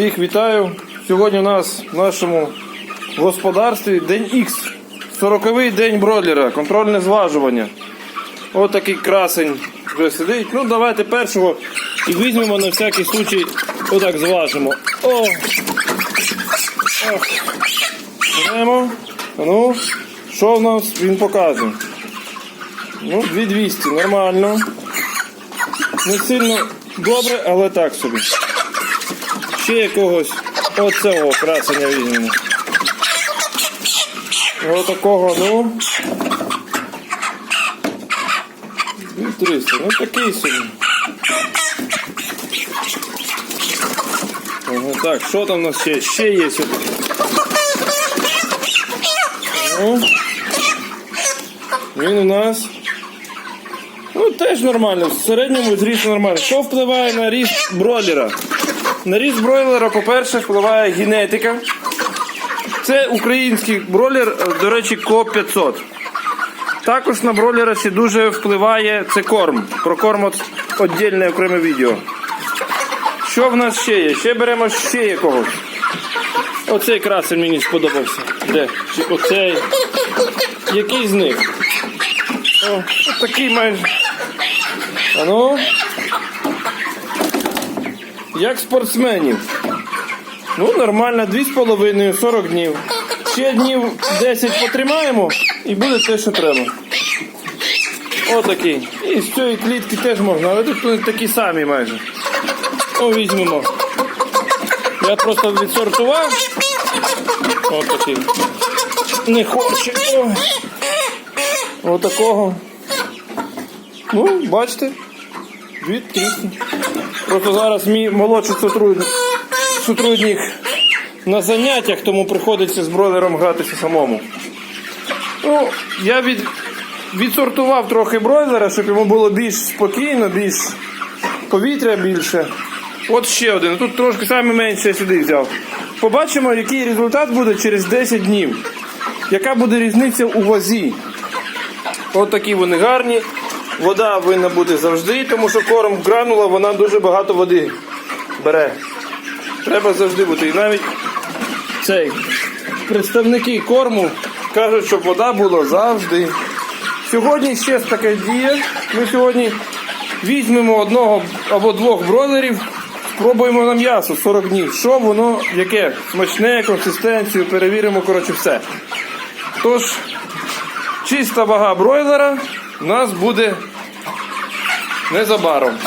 Всіх вітаю. Сьогодні у нас в нашому господарстві день Х. 40-й день бройлера, контрольне зважування. Ось такий красень вже сидить. Ну, давайте першого і візьмемо на всякий случай, отак зважимо. О! Беремо. Ну, що в нас він показує? Ну, 2200, нормально. Не сильно добре, але так собі. Ще якогось оцього красення візьмемо. Ось такого, ну. 300, ну такий собі. Ага, так, що там у нас ще? Ще є. сюди. Ну. Він у нас. Ну, теж нормально, в середньому зріст нормально. Що впливає на ріст бройлера? На ріст бройлера, по-перше, впливає генетика. Це український бройлер, е, до речі, КО 500. Також на бройлера ще дуже впливає це корм. Про корм от віддільне окреме відео. Що в нас ще є? Ще беремо ще якогось. Оцей красень мені сподобався. Де? Чи оцей? Який з них? О, такий майже. А ну. Як спортсменів. Ну, нормально, 2,5, 40 днів. Ще днів 10 потримаємо і буде те, що треба. Отакий. І з цієї клітки теж можна, але тут такі самі майже. О, візьмемо. Я просто відсортував. Отакий. Не хоче. Отакого. Ну, бачите? Дві. Просто зараз мій молодший сотрудник, сотрудник на заняттях, тому приходиться з бройлером гратися самому. Ну, я від, відсортував трохи бройлера, щоб йому було більш спокійно, більш повітря більше. От ще один. Тут трошки саме менше сюди взяв. Побачимо, який результат буде через 10 днів. Яка буде різниця у вазі. От такі вони гарні. Вода повинна бути завжди, тому що корм гранула, вона дуже багато води бере. Треба завжди бути. І навіть цей представники корму кажуть, щоб вода була завжди. Сьогодні ще таке діє. Ми сьогодні візьмемо одного або двох бройлерів, спробуємо на м'ясо 40 днів. Що воно, яке? Смачне, консистенцію, перевіримо, коротше, все. Тож, чиста вага бройлера у нас буде незабаром.